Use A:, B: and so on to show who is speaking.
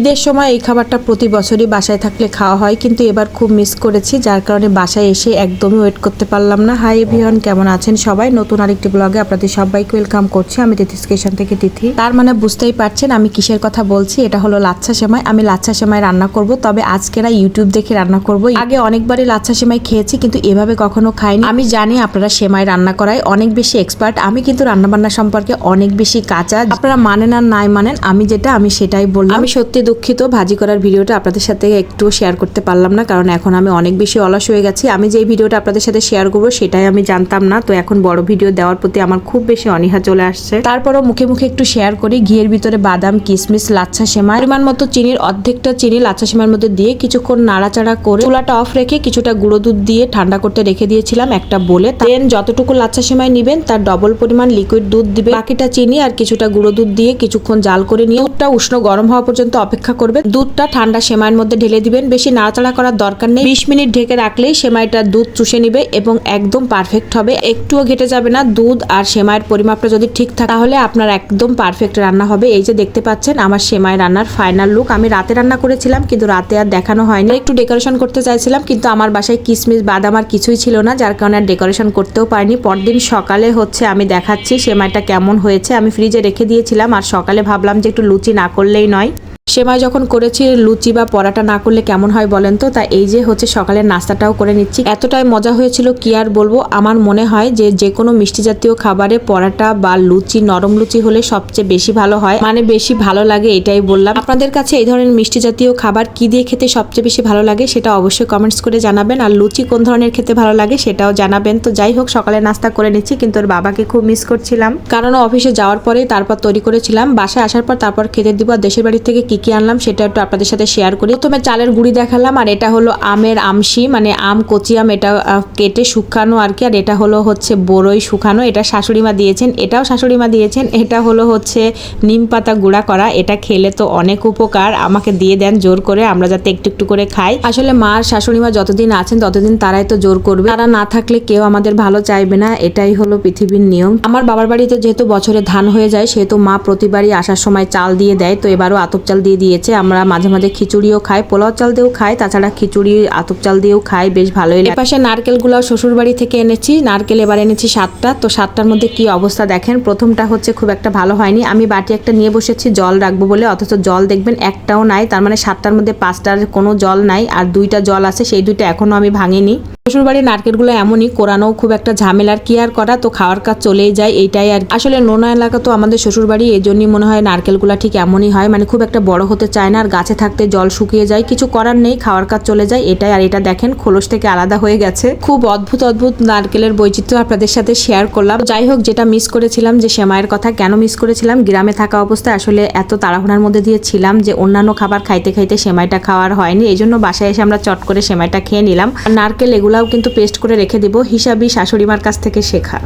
A: ঈদের সময় এই খাবারটা প্রতি বছরই বাসায় থাকলে খাওয়া হয়, কিন্তু এবার খুব মিস করেছি, যার কারণে বাসায় এসে একদমই ওয়েট করতে পারলাম না। হাই এভিয়ন কেমন আছেন সবাই? নতুন আরেকটি ব্লগে আপনাদের সবাইকে ওয়েলকাম করছি। আমি তিথি স্টেশন থেকে তিথি। তার মানে বুঝতেই পারছেন আমি কিসের কথা বলছি, এটা হলো লাচ্ছা সেমাই। আমি লাচ্ছা সেমাই রান্না করব, তবে আজকে না ইউটিউব দেখে রান্না করব। আগে অনেকবারই লাচ্ছা সেমাই খেয়েছি, কিন্তু এভাবে কখনো খাইনি। আমি জানি আপনারা সেমাই রান্না করায় অনেক বেশি এক্সপার্ট আমি কিন্তু রান্নাবান্না সম্পর্কে অনেক বেশি কাঁচা। আপনারা মানেন আর নাই মানেন, আমি যেটা, আমি সেটাই বললাম। আমি সত্যি দুঃখিত। ভাজি করার ভিডিওটা আপনাদের সাথে একটু শেয়ার করতে পারলাম না, কারণ এখন আমি অনেক বেশি অলস হয়ে গেছি। আমি যে ভিডিওটা আপনাদের সাথে শেয়ার করব, সেটাই আমি জানতাম না। তো এখন বড় ভিডিও দেওয়ার প্রতি আমার খুব বেশি অনীহা চলে আসছে। তারপরও মুখে মুখে একটু শেয়ার করি, ঘিয়ের ভিতরে বাদাম কিশমিশ লাচ্ছা, সেমাই। পরিমাণ মতো চিনির, অর্ধেকটা চিনি লাচ্ছা, সেমাইয়ের মধ্যে দিয়ে কিছুক্ষণ নাড়াচাড়া করে চুলাটা অফ রেখে কিছুটা গুঁড়ো দুধ দিয়ে ঠান্ডা করতে রেখে দিয়েছিলাম একটা বলে। দেন যতটুকু লাচ্ছা, সেমাই নেবেন, তার ডবল পরিমাণ লিকুইড দুধ দিবে বাকিটা চিনি আর কিছুটা গুঁড়ো দুধ দিয়ে কিছুক্ষণ জাল করে নিয়ে, দুধটা উষ্ণ গরম হওয়া পর্যন্ত অপেক্ষা করবে। দুধটা ঠান্ডা সেমাইয়ের মধ্যে ঢেলে দিবেন। বেশি নাড়াচাড়া করার দরকার নেই। বিশ মিনিট ঢেকে রাখলেই সেমাইটা দুধ চুষে নিবে এবং একদম পারফেক্ট হবে। একটুও ঘেটে যাবে না। দুধ আর সেমাইয়ের পরিমাপটা যদি ঠিক থাকে, তাহলে আপনার একদম পারফেক্ট রান্না হবে। এই যে দেখতে পাচ্ছেন, আমার সেমাই রান্নার ফাইনাল লুক। আমি রাতে রান্না করেছিলাম, কিন্তু রাতে আর দেখানো হয়নি। একটু ডেকোরেশন করতে চাইছিলাম, কিন্তু আমার বাসায় কিশমিশ বাদাম আর কিছুই ছিল না, যার কারণে আর ডেকোরেশন করতেও পারিনি। পরদিন সকালে হচ্ছে আমি দেখাচ্ছি সেমাইটা কেমন হয়েছে। আমি ফ্রিজে রেখে দিয়েছিলাম, আর সকালে ভাবলাম যে একটু লুচি না করলেই নয়। সেমাই যখন করেছি, লুচি বা পরাটা না করলে কেমন হয় বলেন তো? তা এই যে হচ্ছে সকালের নাস্তাটাও করে নিচ্ছি। এতটাই মজা হয়েছিল কি আর বলব? আমার মনে হয় যে যে কোনো মিষ্টি জাতীয় খাবারে পরাটা বা লুচি, নরম লুচি হলে সবচেয়ে বেশি ভালো হয়। মানে বেশি ভালো লাগে এটাই বললাম। আপনাদের কাছে এই ধরনের মিষ্টি জাতীয় খাবার কি দিয়ে খেতে সবচেয়ে বেশি ভালো লাগে সেটা অবশ্যই কমেন্টস করে জানাবেন। আর লুচি কোন ধরনের খেতে ভালো লাগে সেটাও জানাবেন। তো যাই হোক সকালে নাস্তা করে নিচ্ছি কিন্তু ওর বাবাকে খুব মিস করছিলাম। কারণ অফিসে যাওয়ার পরেই তারপর তৈরি করেছিলাম। বাসায় আসার পর তারপর খেতে দিব। দেশের বাড়ি থেকে কি কি আনলাম সেটা একটু আপনাদের সাথে শেয়ার করি। প্রথমে চালের গুঁড়ি দেখালাম, আর এটা হলো আমের আমশি মানে আম, কচি আম, এটা কেটে শুকানো আর কি, আর এটা হলো হচ্ছে বড়ই শুকানো। এটা শাশুড়িমা দিয়েছেন, এটাও শাশুড়িমা দিয়েছেন, এটা হলো হচ্ছে নিম পাতা গুঁড়া করা। এটা খেলে তো অনেক উপকার, আমাকে দিয়ে দেন জোর করে, আমরা যাতে একটু একটু করে খাই। আসলে মা শাশুড়িমা যতদিন আছেন, ততদিন তারাই তো জোর করবে। তারা না থাকলে কেউ আমাদের ভালো চাইবে না, এটাই হলো পৃথিবীর নিয়ম। আমার বাবার বাড়িতে যেহেতু বছরে ধান হয়ে যায়, সেহেতু মা প্রতিবারই আসার সময় চাল দিয়ে দেয়, তো এবারও আতপ চাল দিয়ে দিয়েছে। আমরা মাঝে মাঝে খিচুড়িও খাই, পোলাও চাল দিয়েও খাই, তাছাড়া খিচুড়ি, আতপ চাল দিয়েও খাই, বেশ ভালোই লাগে। পাশে নারকেলগুলো শ্বশুর বাড়ি থেকে এনেছি, নারকেল এবার এনেছি সাতটা। তো সাতটার মধ্যে কি অবস্থা দেখেন? প্রথমটা হচ্ছে খুব একটা ভালো হয়নি। আমি বাটি একটা নিয়ে বসেছি, জল রাখব বলে, অথচ জল দেখবেন একটাও নাই, তার মানে সাতটার মধ্যে পাঁচটার কোনো জল নাই, আর দুইটা জল আছে, সেই দুইটা এখনও আমি ভাঙিনি। শ্বশুরবাড়ির নারকেলগুলো এমনই কোরানো, খুব একটা ঝামেলার কি আর করা? তো খাওয়ার কাজ চলেই যায়, এইটাই আর আসলে নোনা এলাকা তো আমাদের শ্বশুরবাড়ি এই জন্যই মনে হয় নারকেলগুলো ঠিক এমনই হয়। মানে খুব একটা বড় হতে চায় না, আর গাছে থাকতে জল শুকিয়ে যায়। কিছু করার নেই, খাওয়ার কাজ চলে যায়, এটাই। আর এটা দেখেন, খোলস থেকে আলাদা হয়ে গেছে। খুব অদ্ভুত অদ্ভুত নারকেলের বৈচিত্র্য আপনাদের সাথে শেয়ার করলাম। যাই হোক, যেটা মিস করেছিলাম, যে সেমাইয়ের কথা কেন মিস করেছিলাম, গ্রামে থাকা অবস্থায় আসলে এত তাড়াহুড়ার মধ্যে দিয়ে ছিলাম যে অন্যান্য খাবার খাইতে খাইতে সেমাইটা খাওয়ার হয়নি। এই জন্য বাসায় এসে আমরা চট করে সেমাইটা খেয়ে নিলাম। নারকেল এগুলাও কিন্তু পেস্ট করে রেখে দিব হিসাবই শাশুড়িমার কাছ থেকে শেখা